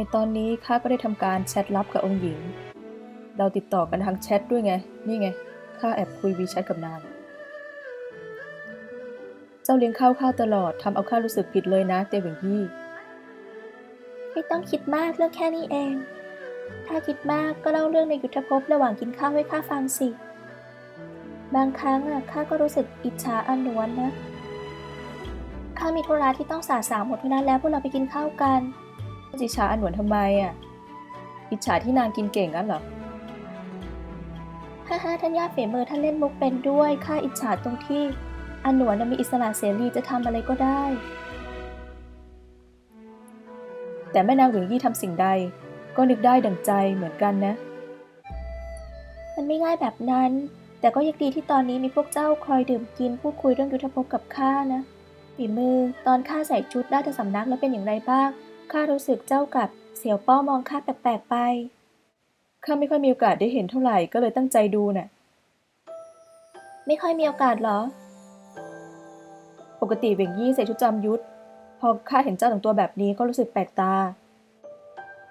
ในตอนนี้ข้าก็ได้ทำการแชทลับกับองค์หญิง เราติดต่อกันทางแชทด้วยไง นี่ไง ข้าแอบคุยวีแชทกับนาง เจ้าเลี้ยงข้าวข้าตลอดทำเอาข้ารู้สึกผิดเลยนะเตวิงยี่ ไม่ต้องคิดมากเรื่องแค่นี้เอง ถ้าคิดมากก็เล่าเรื่องในยุทธภพระหว่างกินข้าวให้ข้าฟังสิ บางครั้งอะข้าก็รู้สึกอิจฉาอานวนนะ ข้ามีธุระที่ต้องสาสางหมดเวลาแล้วพวกเราไปกินข้าวกัน จิชาอันหวนทำไมอะ อิจฉาที่นางกินเก่งงั้นเหรอ ฮ่าฮ่าท่านย่าฝีมือท่านเล่นมุกเป็นด้วยข้าอิจฉาตรงที่อานวนน่ะมีอิสระเสรีจะทำอะไรก็ได้ แต่แม่นางหวิงยี่ทำสิ่งใด ก็นึกได้ดั่งใจเหมือนกันนะ มันไม่ง่ายแบบนั้น แต่ก็ยังดีที่ตอนนี้มีพวกเจ้าคอยดื่มกินพูดคุยเรื่องยุทธภพกับข้านะฝีมือตอนข้าใส่ชุดราชสำนักแล้วเป็นอย่างไรบ้าง ข้ารู้สึกเจ้ากับเสี่ยวป้อมองข้าแปลกๆไป ข้าไม่ค่อยมีโอกาสได้เห็นเท่าไหร่ก็เลยตั้งใจดูน่ะ ไม่ค่อยมีโอกาสเหรอ ปกติเวงยี่ใส่ชุดจอมยุทธ พอข้าเห็นเจ้าแต่งตัวแบบนี้ก็รู้สึกแปลกตา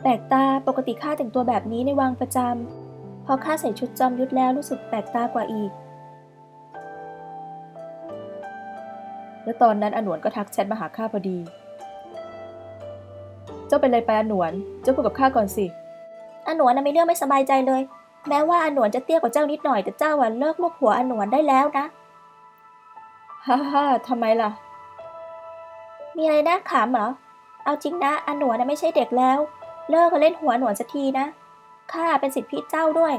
แปลกตา ปกติข้าแต่งตัวแบบนี้ในวังประจำ พอข้าใส่ชุดจอมยุทธแล้วรู้สึกแปลกตากว่าอีก และตอนนั้นอนหนวนก็ทักแชทมาหาข้าพอดี เจ้าเป็นอะไรไปอนหนวน เจ้าคุยกับข้าก่อนสิอาหนวนน่ะมีเรื่องไม่สบายใจเลย แม้ว่าอาหนวนจะเตี้ยกว่าเจ้านิดหน่อยแต่เจ้าอะเลิกลูกหัวอาหนวนได้แล้วนะ ฮ่าฮ่าทำไมล่ะ มีอะไรน่าขำเหรอ เอาจริงนะอาหนวนน่ะไม่ใช่เด็กแล้ว เลิกกันเล่นหัวหนวนสักทีนะ ข้าเป็นสิทธิพี่เจ้าด้วย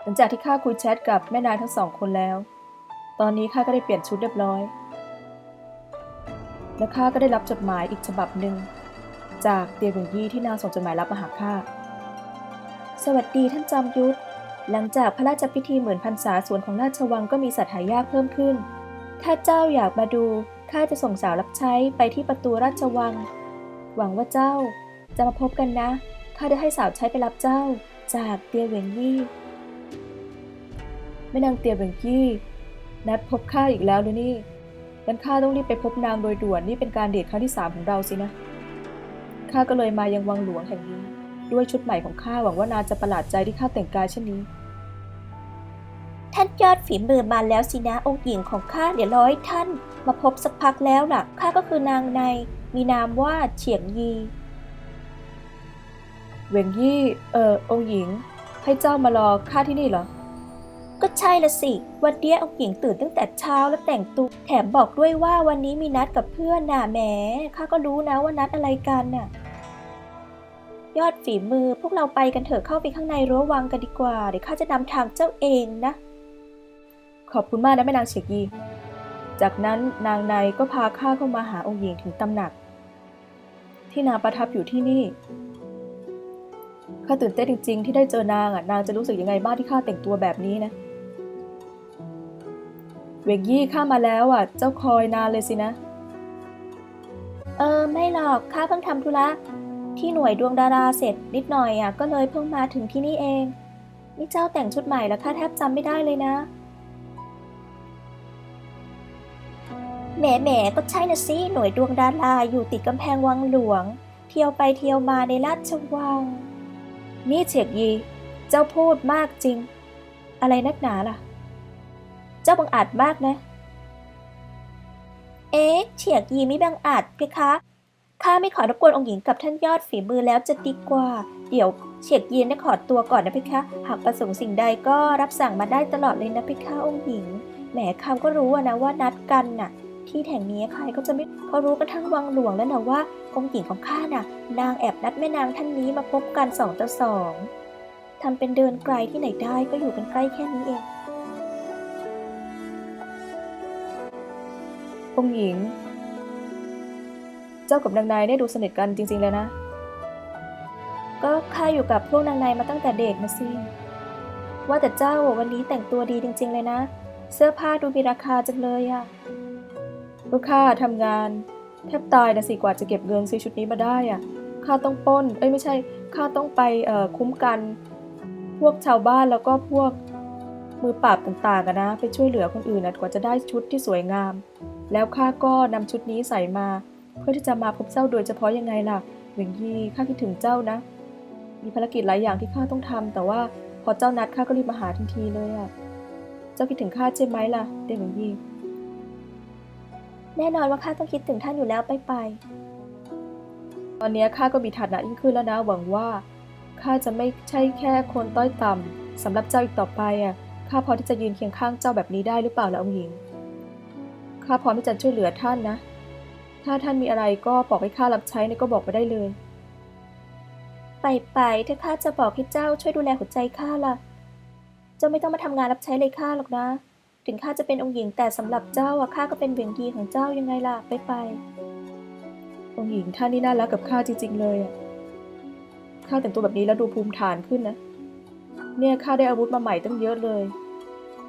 หลังจากที่ข้าคุยแชทกับแม่นางทั้งสองคนแล้ว ตอนนี้ข้าก็ได้เปลี่ยนชุดเรียบร้อย และข้าก็ได้รับจดหมายอีกฉบับหนึ่ง จากเตียหวิงยี่ที่นางส่งจดหมายรับมาหาข้า สวัสดีท่านจอมยุทธ หลังจากพระราชพิธีหมื่นพรรษาสวนของราชวังก็มีสัตว์หายากเพิ่มขึ้น ถ้าเจ้าอยากมาดู ข้าจะส่งสาวรับใช้ไปที่ประตูราชวัง หวังว่าเจ้าจะมาพบกันนะ ข้าได้ให้สาวใช้ไปรับเจ้า จากเตียเหวียงยี่ แม่นางเตียหวิงยี่นัดพบข้าอีกแล้วหรือนี่งั้นข้าต้องรีบไปพบนางโดยด่วนนี่เป็นการเดทครั้งที่สามของเราสินะ ข้าก็เลยมายังวังหลวงแห่งนี้ ด้วยชุดใหม่ของข้าหวังว่านางจะประหลาดใจที่ข้าแต่งกายเช่นนี้ ท่านยอดฝีมือมาแล้วสินะองค์หญิงของข้าเดี๋ยวร้อยท่าน มาพบสักพักแล้วล่ะข้าก็คือนางใน มีนามว่าเฉียงยีเหวงยี่เอ่อองค์หญิง ให้เจ้ามารอข้าที่นี่เหรอก็ใช่ละสิ วันเนี้ยองค์หญิงตื่นตั้งแต่เช้าแล้วแต่งตัวแถมบอกด้วยว่าวันนี้มีนัดกับเพื่อนน่ะแหมข้าก็รู้นะว่านัดอะไรกันน่ะ ยอดฝีมือพวกเราไปกันเถอะเข้าไปข้างในรั้ววังกันดีกว่า เดี๋ยวข้าจะนำทางเจ้าเองนะ ขอบคุณมากนะแม่นางเฉียกยี จากนั้นนางในก็พาข้าเข้ามาหาองค์หญิงถึงตำหนัก ที่นางประทับอยู่ที่นี่ข้าตื่นเต้นจริงๆ ที่ได้เจอนางอะนางจะรู้สึกยังไงบ้างที่ข้าแต่งตัวแบบนี้นะเวกยี่ข้ามาแล้วอะ เจ้าคอยนานเลยสินะ เออไม่หรอกข้าเพิ่งทำธุระ ที่หน่วยดวงดาราเสร็จนิดหน่อยอะก็เลยเพิ่งมาถึงที่นี่เอง นี่เจ้าแต่งชุดใหม่แล้วข้าแทบจำไม่ได้เลยนะแหมแหมก็ใช่นะสิหน่วยดวงดาราอยู่ติดกำแพงวังหลวง เที่ยวไปเที่ยวมาในราชวัง นี่เฉียกยี เจ้าพูดมากจริง อะไรนักหนาล่ะ เจ้าบังอาจมากนะ เอ๊ะเฉียกยีไม่บังอาจเพคะ ข้าไม่ขอรบกวนองค์หญิงกับท่านยอดฝีมือแล้วจะดีกว่า เดี๋ยวเฉียกยีได้ขอตัวก่อนนะเพคะ หากประสงค์สิ่งใดก็รับสั่งมาได้ตลอดเลยนะเพคะองค์หญิง แหมคำก็รู้นะว่านัดกันน่ะ ที่แห่งนี้ใครก็จะไม่เขารู้กันทั้งวังหลวงแล้วนะว่า องค์หญิงของข้าน่ะ นางแอบนัดแม่นางท่านนี้มาพบกันสองต่อสองทำเป็นเดินไกลที่ไหนได้ก็อยู่กันใกล้แค่นี้เอง องค์หญิง เจ้ากับนางนายได้ดูสนิทกันจริงๆเลยนะ ก็ข้าอยู่กับพวกนางในมาตั้งแต่เด็กนะสิ ว่าแต่เจ้าวันนี้แต่งตัวดีจริง ๆ เลยนะ เสื้อผ้าดูมีราคาจังเลยอะก็ข้าทำงานแทบตายนะสิกว่าจะเก็บเงินซื้อชุดนี้มาได้อะข้าต้องป้น เอ้ยไม่ใช่ ข้าต้องไปเอ่อคุ้มกัน พวกชาวบ้านแล้วก็พวกมือปราบต่างๆกันนะ ไปช่วยเหลือคนอื่นนะกว่าจะได้ชุดที่สวยงาม แล้วข้าก็นำชุดนี้ใส่มา เพื่อที่จะมาพบเจ้าโดยเฉพาะยังไงล่ะเหวงยี่ข้าคิดถึงเจ้านะ มีภารกิจหลายอย่างที่ข้าต้องทำแต่ว่าพอเจ้านัดข้าก็รีบมาหาทันทีเลยอะเจ้าคิดถึงข้าใช่ไหมล่ะเด็กเหวงยี่แน่นอนว่าข้าต้องคิดถึงท่านอยู่แล้วไปไปตอนนี้ข้าก็มีฐานะยิ่งขึ้นแล้วนะหวังว่าข้าจะไม่ใช่แค่คนต้อยต่ำสำหรับเจ้าอีกต่อไปอะข้าพอที่จะยืนเคียงข้างเจ้าแบบนี้ได้หรือเปล่าล่ะองค์หญิงข้าพร้อมที่จะช่วยเหลือท่านนะ ถ้าท่านมีอะไรก็บอกให้ข้ารับใช้เนี่ยก็บอกมาได้เลย ไปไปถ้าข้าจะบอกให้เจ้าช่วยดูแลหัวใจข้าล่ะ เจ้าไม่ต้องมาทำงานรับใช้เลยข้าหรอกนะ ถึงข้าจะเป็นองค์หญิงแต่สำหรับเจ้าอะข้าก็เป็นเวียงยีของเจ้ายังไงล่ะไปไป องค์หญิงท่านนี่น่ารักกับข้าจริง ๆ เลยอะข้าแต่งตัวแบบนี้แล้วดูภูมิฐานขึ้นนะ เนี่ยข้าได้อาวุธมาใหม่ตั้งเยอะเลย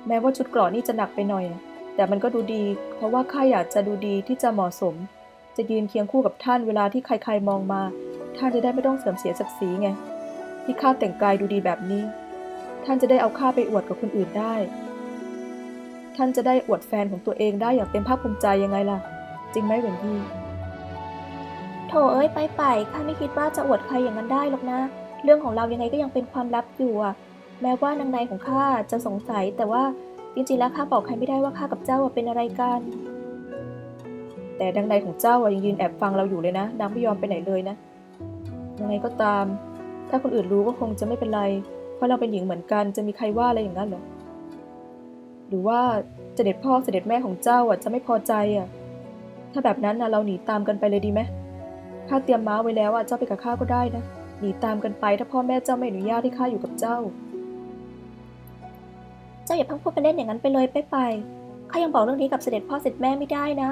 แม้ว่าชุดเกราะนี่จะหนักไปหน่อย แต่มันก็ดูดี เพราะว่าข้าอยากจะดูดีที่จะเหมาะสม จะยืนเคียงคู่กับท่านเวลาที่ใครๆมองมา ท่านจะได้ไม่ต้องเสื่อมเสียศักดิ์ศรีไง ที่ข้าแต่งกายดูดีแบบนี้ ท่านจะได้เอาข้าไปอวดกับคนอื่นได้ ท่านจะได้อวดแฟนของตัวเองได้อย่างเต็มภาคภูมิใจยังไงล่ะ จริงไหมเหวนยี่โถเอ้ยไปไปข้าไม่คิดว่าจะอวดใครอย่างนั้นได้หรอกนะ เรื่องของเรายังไงก็ยังเป็นความลับอยู่อะแม้ว่านางในของข้าจะสงสัยแต่ว่าจริงๆแล้วข้าบอกใครไม่ได้ว่าข้ากับเจ้าเป็นอะไรกัน แต่ดังในของเจ้าอะยังยืนแอบฟังเราอยู่เลยนะ นางไม่ยอมไปไหนเลยนะยังไงก็ตาม ถ้าคนอื่นรู้ก็คงจะไม่เป็นไร เพราะเราเป็นหญิงเหมือนกันจะมีใครว่าอะไรอย่างนั้นหรอ หรือว่าเสด็จพ่อเสด็จแม่ของเจ้าอะจะไม่พอใจอะ ถ้าแบบนั้นนะเราหนีตามกันไปเลยดีไหมข้าเตรียมม้าไว้แล้วอะเจ้าไปกับข้าก็ได้นะ หนีตามกันไปถ้าพ่อแม่เจ้าไม่อนุญาตให้ข้าอยู่กับเจ้า เจ้าอย่าพิ่งพูดไปเล่นอย่างนั้นไปเลยไปไปข้ายังบอกเรื่องนี้กับเสด็จพ่อเสด็จแม่ไม่ได้นะ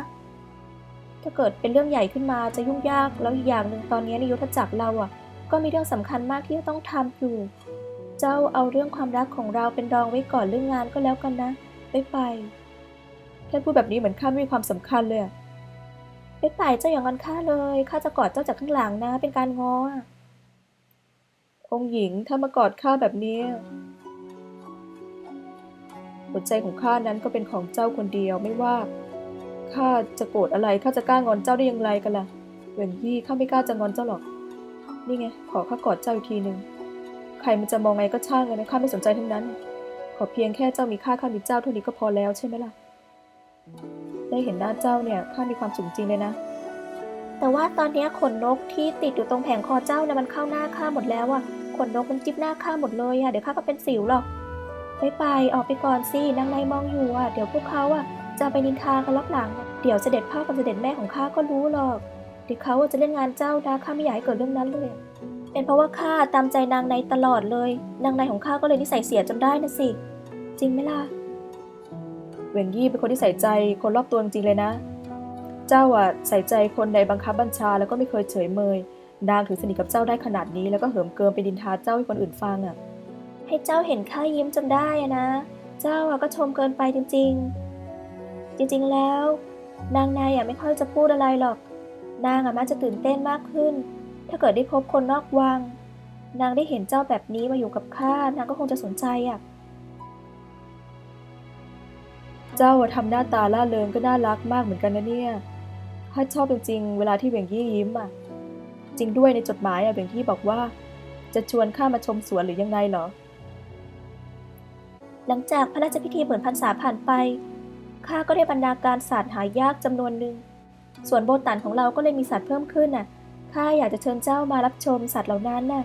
ถ้าเกิดเป็นเรื่องใหญ่ขึ้นมาจะยุ่งยาก แล้วอีกอย่างหนึ่งตอนนี้ในยุทธจักรเราอะ ก็มีเรื่องสำคัญมากที่ต้องทำอยู่ เจ้าเอาเรื่องความรักของเราเป็นรองไว้ก่อนเรื่องงานก็แล้วกันนะไปไปท่พูดแบบนี้เหมือนข้าไม่มีความสำคัญเลยไปไปเจ้าอย่างงอนข้าเลยข้าจะกอดเจ้าจากข้างหลังนะ เป็นการงอองหญิงถ้ามากอดข้าแบบนี้หัวใจของข้านั้นก็เป็นของเจ้าคนเดียวไม่ว่า ข้าจะโกรธอะไรข้าจะกล้างอนเจ้าได้อย่างไรกันล่ะเหวนยี่ข้าไม่กล้าจะงอนเจ้าหรอก นี่ไง ขอข้ากอดเจ้าอีกทีหนึ่งใครมันจะมองไงก็ช่างเลยนะข้าไม่สนใจทั้งนั้น ขอเพียงแค่เจ้ามีค่าข้ามีเจ้าเท่านี้ก็พอแล้วใช่ไหมล่ะ ได้เห็นหน้าเจ้าเนี่ยข้ามีความสุขจริงเลยนะ แต่ว่าตอนเนี้ยขนนกที่ติดอยู่ตรงแผงคอเจ้าน่ะมันเข้าหน้าข้าหมดแล้วอะขนนกมันจิบหน้าข้าหมดเลยอะเดี๋ยวข้าก็เป็นสิวหรอกไปไปออกไปก่อนสินางในมองอยู่อะเดี๋ยวพวกเขาอะ จะไปนินทากันลับหลัง เดี๋ยวเสด็จพ่อกับเสด็จแม่ของข้าก็รู้หรอก เดี๋ยวเขาอะจะเล่นงานเจ้านะข้าไม่อยากให้เกิดเรื่องนั้นเลย เป็นเพราะว่าข้าตามใจนางในตลอดเลย นางในของข้าก็เลยนิสัยเสียจนได้นะสิ จริงไหมล่ะเหวนยี่เป็นคนที่ใส่ใจคนรอบตัวจริงๆเลยนะ เจ้าอะใส่ใจคนในบังคับบัญชาแล้วก็ไม่เคยเฉยเมย นางถึงสนิทกับเจ้าได้ขนาดนี้ แล้วก็เหิมเกิมไปดินทาเจ้าให้คนอื่นฟังอะ ให้เจ้าเห็นข้ายิ้มจนได้อะนะ เจ้าอะก็ชมเกินไปจริง ๆ จริงๆแล้ว นางนายอะไม่ค่อยจะพูดอะไรหรอก นางอะมักจะตื่นเต้นมากขึ้น ถ้าเกิดได้พบคนนอกวัง นางได้เห็นเจ้าแบบนี้มาอยู่กับข้านางก็คงจะสนใจอะเจ้าอะทำหน้าตาล่าเริงก็น่ารักมากเหมือนกันนะเนี่ยข้าชอบจริงๆเวลาที่เวียงยี่ยิ้มอะ จริงด้วยในจดหมายอะเวียงยี่บอกว่า จะชวนข้ามาชมสวนหรือยังไงเหรอ หลังจากพระราชพิธีเหมือนพรรษาผ่านไป ข้าก็ได้บรรณาการสัตว์หายากจำนวนหนึ่ง ส่วนโบตันของเราก็เลยมีสัตว์เพิ่มขึ้นน่ะ ข้าอยากจะเชิญเจ้ามารับชมสัตว์เหล่านั้นน่ะ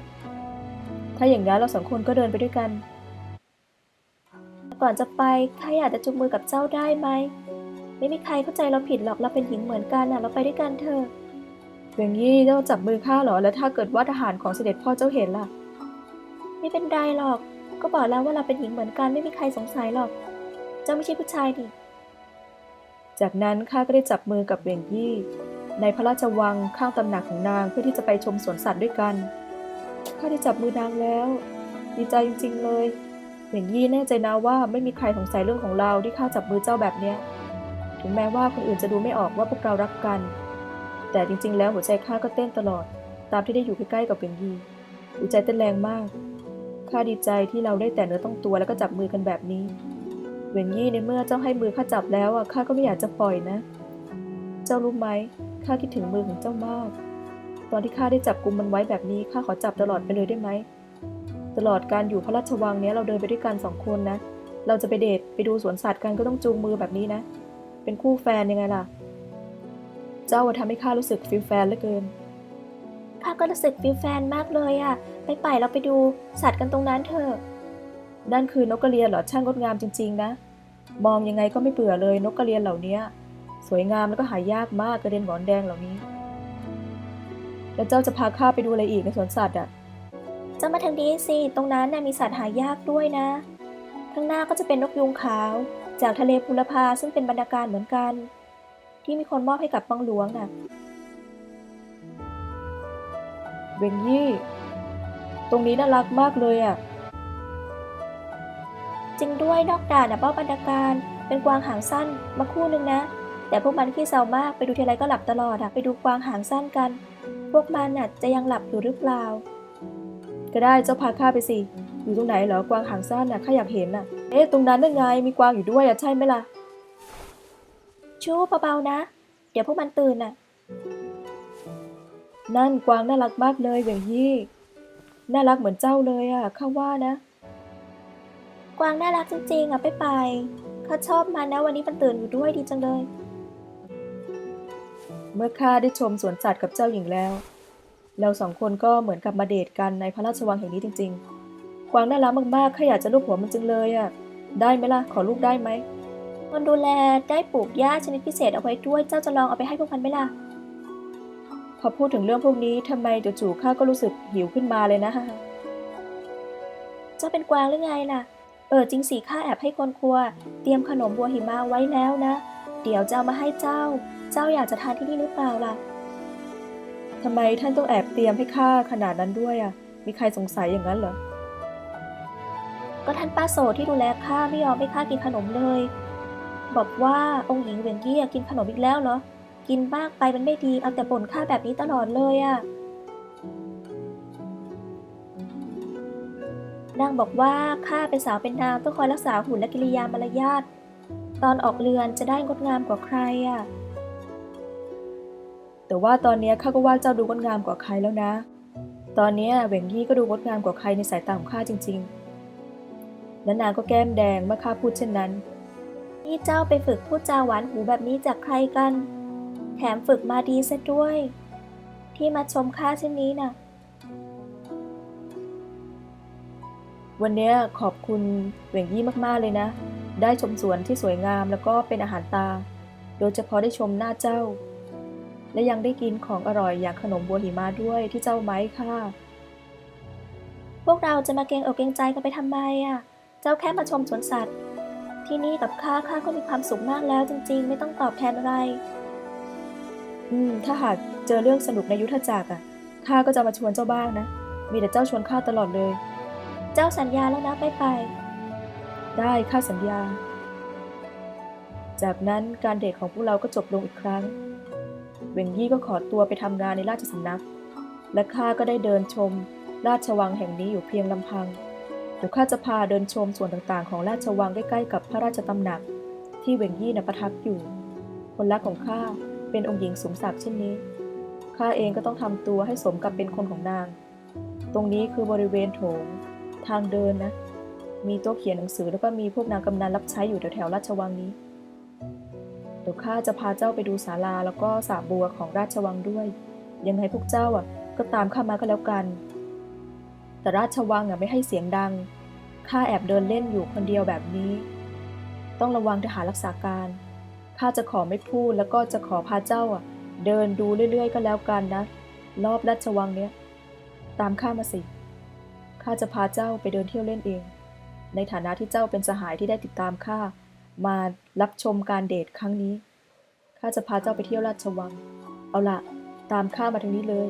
ถ้าอย่างนั้นเราสองคนก็เดินไปด้วยกัน ก่อนจะไปข้าอยากจะจุงมือกับเจ้าได้ไหม ไม่มีใครเข้าใจเราผิดหรอกเราเป็นหญิงเหมือนกันน่ะ เราไปด้วยกันเถอะเหวี่ยงยี่เจ้าจับมือข้าเหรอ แล้วถ้าเกิดว่าทหารของเสด็จพ่อเจ้าเห็นล่ะ ไม่เป็นไรหรอก ก็บอกแล้วว่าเราเป็นหญิงเหมือนกัน ไม่มีใครสงสัยหรอก เจ้าไม่ใช่ผู้ชายดิ จากนั้นข้าก็ได้จับมือกับเวียงยี่ ในพระราชวังข้างตำหนักของนางเพื่อที่จะไปชมสวนสัตว์ด้วยกัน ข้าได้จับมือนางแล้ว ดีใจจริง ๆ เลย เวียงยี่แน่ใจนะว่าไม่มีใครสงสัยเรื่องของเราที่ข้าจับมือเจ้าแบบเนี้ย ถึงแม้ว่าคนอื่นจะดูไม่ออกว่าพวกเรารักกัน แต่จริง ๆ แล้วหัวใจข้าก็เต้นตลอด ตามที่ได้อยู่ใกล้ๆกับเวียงยี่หัวใจเต้นแรงมาก ข้าดีใจที่เราได้แต่เนื้อต้องตัวแล้วก็จับมือกันแบบนี้ เหวียนยี่ในเมื่อเจ้าให้มือข้าจับแล้วอะข้าก็ไม่อยากจะปล่อยนะ เจ้ารู้ไหมข้าคิดถึงมือของเจ้ามาก ตอนที่ข้าได้จับกุมมันไว้แบบนี้ข้าขอจับตลอดไปเลยได้ไหมตลอดการอยู่พระราชวังเนี้ยเราเดินไปด้วยกันสองคนนะ เราจะไปเดทไปดูสวนสัตว์กันก็ต้องจูงมือแบบนี้นะ เป็นคู่แฟนยังไงล่ะ เจ้าอะทำให้ข้ารู้สึกฟิลแฟนเหลือเกินข้าก็รู้สึกฟิลแฟนมากเลยอะไปไปเราไปดูสัตว์กันตรงนั้นเถอะนั่นคือนกกระเรียนเหรอช่างงดงามจริง ๆ นะ มองยังไงก็ไม่เบื่อเลยนกกระเรียนเหล่านี้สวยงามแล้วก็หายากมากกระเด็นหงอนแดงเหล่านี้ แล้วเจ้าจะพาข้าไปดูอะไรอีกในสวนสัตว์อะเจ้ามาทางนี้สิตรงนั้นน่ะมีสัตว์หายากด้วยนะข้างหน้าก็จะเป็นนกยุงขาว จากทะเลพุลภาซึ่งเป็นบรรณาการเหมือนกัน ที่มีคนมอบให้กับบังหลวงน่ะเวงยี่ ตรงนี้น่ารักมากเลยอะ จริงด้วยนอกด่านนะเป้าบรรณาการเป็นกวางหางสั้นมาคู่นึงนะ แต่พวกมันขี้เศร้ามากไปดูทีไรก็หลับตลอดอะไปดูกวางหางสั้นกัน พวกมันน่ะจะยังหลับอยู่หรือเปล่า ก็ได้เจ้าพาข้าไปสิอยู่ตรงไหนเหรอกวางหางสั้นน่ะข้าอยากเห็นน่ะ เอ๊ะตรงนั้นนั่นไงมีกวางอยู่ด้วยอะใช่ไหมล่ะชู้เบาๆนะ เดี๋ยวพวกมันตื่นน่ะ นั่นกวางน่ารักมากเลยเวงยี่ น่ารักเหมือนเจ้าเลยอะข้าว่านะ กวางน่ารักจริงๆอะไปไปข้าชอบมันนะวันนี้มันตื่นอยู่ด้วยดีจังเลย เมื่อข้าได้ชมสวนสัตว์กับเจ้าหญิงแล้ว เราสองคนก็เหมือนกับมาเดทกันในพระราชวังแห่งนี้จริง ๆ กวางน่ารักมากๆข้าอยากจะลูบหัวมันจังเลยอะ ได้ไหมล่ะ ขอลูกได้ไหมคนดูแลได้ปลูกหญ้าชนิดพิเศษเอาไว้ด้วย เจ้าจะลองเอาไปให้พวกมันไหมล่ะ พอพูดถึงเรื่องพวกนี้ทำไมจู่ๆข้าก็รู้สึกหิวขึ้นมาเลยนะเจ้าเป็นกวางหรือไงล่ะ เออจริงสิข้าแอบให้คนครัว เตรียมขนมบัวหิมะไว้แล้วนะ เดี๋ยวจะเอามาให้เจ้า เจ้าอยากจะทานที่นี่หรือเปล่าล่ะทำไมท่านต้องแอบเตรียมให้ข้าขนาดนั้นด้วยอะ มีใครสงสัยอย่างนั้นเหรอ ก็ท่านป้าโสที่ดูแลข้าไม่ยอมให้ข้ากินขนมเลย บอกว่าองค์หญิงเวียงกี้อะกินขนมอีกแล้วเหรอ กินมากไปมันไม่ดี เอาแต่บ่นข้าแบบนี้ตลอดเลยอะ นางบอกว่าข้าเป็นสาวเป็นนางต้องคอยรักษาหุ่นและกิริยามารยาทตอนออกเรือนจะได้งดงามกว่าใครอะแต่ว่าตอนนี้ข้าก็ว่าเจ้าดูงดงามกว่าใครแล้วนะ ตอนนี้เหวงยี่ก็ดูงดงามกว่าใครในสายตาของข้าจริง ๆ และนางก็แก้มแดงเมื่อข้าพูดเช่นนั้น นี่เจ้าไปฝึกพูดจาหวานหูแบบนี้จากใครกัน แถมฝึกมาดีซะด้วย ที่มาชมข้าเช่นนี้น่ะ วันนี้ขอบคุณเหวงยี่มากๆเลยนะ ได้ชมสวนที่สวยงามแล้วก็เป็นอาหารตา โดยเฉพาะได้ชมหน้าเจ้า และยังได้กินของอร่อยอย่างขนมบัวหิมะด้วยที่เจ้าไม้ค่ะ พวกเราจะมาเกรงอกเกรงใจกันไปทำไมอะ เจ้าแค่มาชมสวนสัตว์ ที่นี่กับข้าข้าก็มีความสุขมากแล้วจริงๆ ไม่ต้องตอบแทนอะไร อืม ถ้าหากเจอเรื่องสนุกในยุทธจักรอะข้าก็จะมาชวนเจ้าบ้างนะ มีแต่เจ้าชวนข้าตลอดเลย เจ้าสัญญาแล้วนะไปไป ได้ข้าสัญญา จากนั้นการเดทของพวกเราก็จบลงอีกครั้ง เวงยี่ก็ขอตัวไปทำงานในราชสำนัก และข้าก็ได้เดินชม ราชวังแห่งนี้อยู่เพียงลำพังเดี๋ยวข้าจะพาเดินชมส่วนต่างๆ ของราชวังใกล้ๆกับพระราชตำหนัก ที่เวงยี่นะประทับอยู่ คนรักของข้าเป็นองค์หญิงสูงศักดิ์เช่นนี้ข้าเองก็ต้องทำตัวให้สมกับเป็นคนของนาง ตรงนี้คือบริเวณโถง ทางเดินนะ มีโต๊ะเขียนหนังสือแล้วก็มีพวกนางกำนันรับใช้อยู่แถวๆราชวังนี้ เดี๋ยวข้าจะพาเจ้าไปดูศาลาแล้วก็สระบัวของราชวังด้วย ยังไงพวกเจ้าอะ ก็ตามข้ามาก็แล้วกัน แต่ราชวังอะไม่ให้เสียงดัง ข้าแอบเดินเล่นอยู่คนเดียวแบบนี้ ต้องระวังทหารรักษาการ ข้าจะขอไม่พูดแล้วก็จะขอพาเจ้าอะ เดินดูเรื่อยๆ ก็แล้วกันนะ รอบราชวังเนี้ย ตามข้ามาสิ ข้าจะพาเจ้าไปเดินเที่ยวเล่นเอง ในฐานะที่เจ้าเป็นสหายที่ได้ติดตามข้ามารับชมการเดทครั้งนี้ ข้าจะพาเจ้าไปเที่ยวราชวัง เอาล่ะตามข้ามาทางนี้เลย